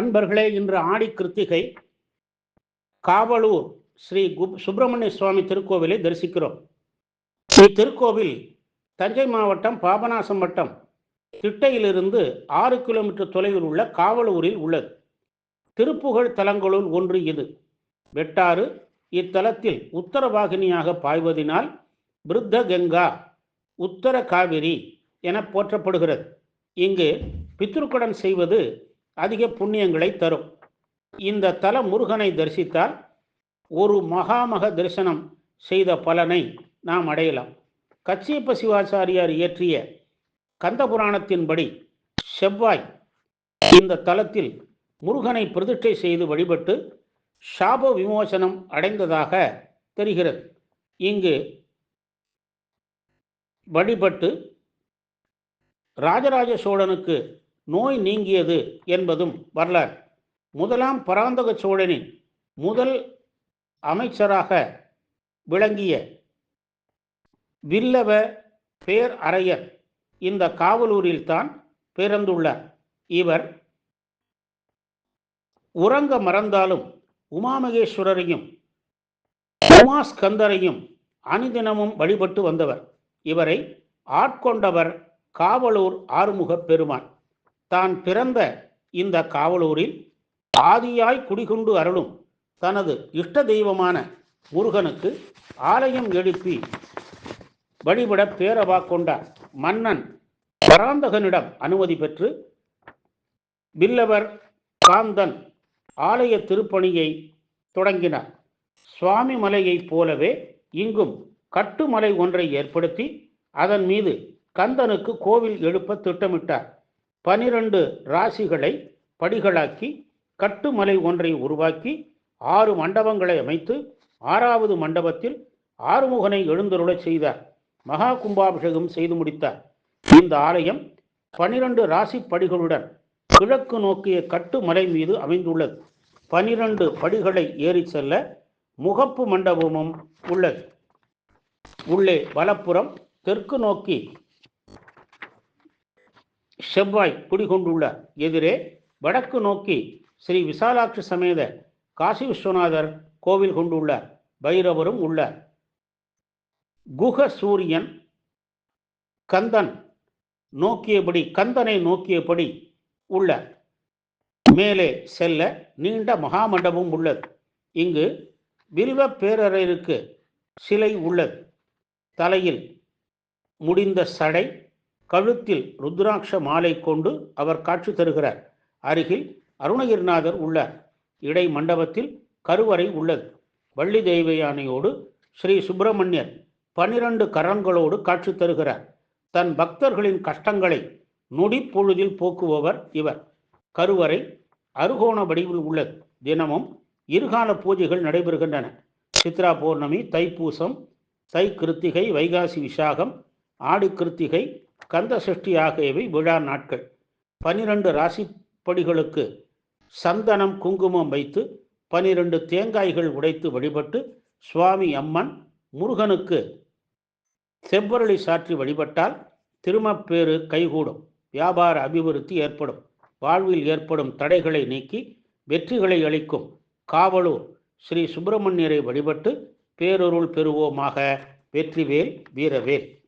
அன்பர்களே இன்று ஆடி கிருத்திகை காவலூர் ஸ்ரீ கு- சுப்பிரமணிய சுவாமி திருக்கோவிலை தரிசிக்கிறோம். இத்திருக்கோவில் தஞ்சை மாவட்டம் பாபநாசம் வட்டம் திட்டையிலிருந்து ஆறு கிலோமீட்டர் தொலைவில் உள்ள காவலூரில் உள்ளது. திருப்புகழ் தலங்களுள் ஒன்று இது. வெட்டாறு இத்தலத்தில் உத்தரவாகினியாக பாய்வதினால் விருத்த கங்கா உத்தர காவிரி என போற்றப்படுகிறது. இங்கு பித்ருக்கடன் செய்வது அதிக புண்ணியங்களை தரும். இந்த தல முருகனை தரிசித்தால் ஒரு மகாமக தரிசனம் செய்த பலனை நாம் அடையலாம். கச்சியப்ப சிவாச்சாரியார் இயற்றிய கந்த புராணத்தின்படி செவ்வாய் இந்த தலத்தில் முருகனை பிரதிஷ்டை செய்து வழிபட்டு சாப விமோசனம் அடைந்ததாக தெரிகிறது. இங்கு வழிபட்டு ராஜராஜ சோழனுக்கு நோய் நீங்கியது என்பதும் வரலாறு. முதலாம் பராந்தக சோழனின் முதல் அமைச்சராக விளங்கிய வில்லவ பேர் அரையர் இந்த காவலூரில்தான் பிறந்துள்ளார். இவர் உறங்க மறந்தாலும் உமாமகேஸ்வரரையும் உமாஸ்கந்தரையும் அணிதினமும் வழிபட்டு வந்தவர். இவரை ஆட்கொண்டவர் காவலூர் ஆறுமுகப் பெருமான். தான் பிறந்த இந்த காவலூரில் ஆதியாய் குடிகொண்டு அருளும் தனது இஷ்ட தெய்வமான முருகனுக்கு ஆலயம் எழுப்பி வழிபட பேரவா கொண்டார் மன்னன் பராந்தகனிடம் அனுமதி பெற்று வில்லவர் காந்தன் ஆலய திருப்பணியை தொடங்கினார். சுவாமி மலையைப் போலவே இங்கும் கட்டுமலை ஒன்றை ஏற்படுத்தி அதன் மீது கந்தனுக்கு கோவில் எழுப்ப திட்டமிட்டார். பனிரெண்டு ராசிகளை படிகளாக்கி கட்டுமலை ஒன்றை உருவாக்கி ஆறு மண்டபங்களை அமைத்து ஆறாவது மண்டபத்தில் ஆறுமுகனை எழுந்தருளச் செய்தார். மகா கும்பாபிஷேகம் செய்து முடித்தார். இந்த ஆலயம் பனிரெண்டு ராசி படிகளுடன் கிழக்கு நோக்கிய கட்டுமலை மீது அமைந்துள்ளது. பனிரெண்டு படிகளை ஏறி செல்ல முகப்பு மண்டபமும் உள்ளது. உள்ளே வலப்புறம் தெற்கு நோக்கி செவ்வாய் குடிகொண்டுள்ள எதிரே வடக்கு நோக்கி ஸ்ரீ விசாலாட்சி சமேத காசி விஸ்வநாதர் கோவில் கொண்டுள்ள பைரவரும் உள்ளார் குக சூரியன் கந்தன் நோக்கியபடி கந்தனை நோக்கியபடி உள்ளார் மேலே செல்ல நீண்ட மகாமண்டபம் உள்ளது. இங்கு வில்வ பேரரருக்கு சிலை உள்ளது. தலையில் முடிந்த சடை கழுத்தில் ருத்ராட்ச மாலை கொண்டு அவர் காட்சி தருகிறார். அருகில் அருணகிரிநாதர் உள்ளார் இடை மண்டபத்தில் கருவறை உள்ளது. வள்ளி தெய்வ யானையோடு ஸ்ரீ சுப்பிரமணியர் பனிரெண்டு கரங்களோடு காட்சி தருகிறார். தன் பக்தர்களின் கஷ்டங்களை நொடிப்பொழுதில் போக்குபவர் இவர். கருவறை அருகோண வடிவில் உள்ளது. தினமும் இருகால பூஜைகள் நடைபெறுகின்றன. சித்ரா பௌர்ணமி தைப்பூசம் தை கிருத்திகை வைகாசி விசாகம் ஆடி கிருத்திகை கந்த சஷ்டி ஆகியவை விழா நாட்கள். பனிரெண்டு ராசிப்படிகளுக்கு சந்தனம் குங்குமம் வைத்து பனிரெண்டு தேங்காய்கள் உடைத்து வழிபட்டு சுவாமி அம்மன் முருகனுக்கு செவ்வரளி சாற்றி வழிபட்டால் திருமப்பேறு கைகூடும். வியாபார அபிவிருத்தி ஏற்படும். வாழ்வில் ஏற்படும் தடைகளை நீக்கி வெற்றிகளை அளிக்கும் காவலூர் ஸ்ரீ சுப்பிரமணியரை வழிபட்டு பேரொருள் பெறுவோமாக. வெற்றிவேல் வீரவேல்.